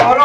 ஒரு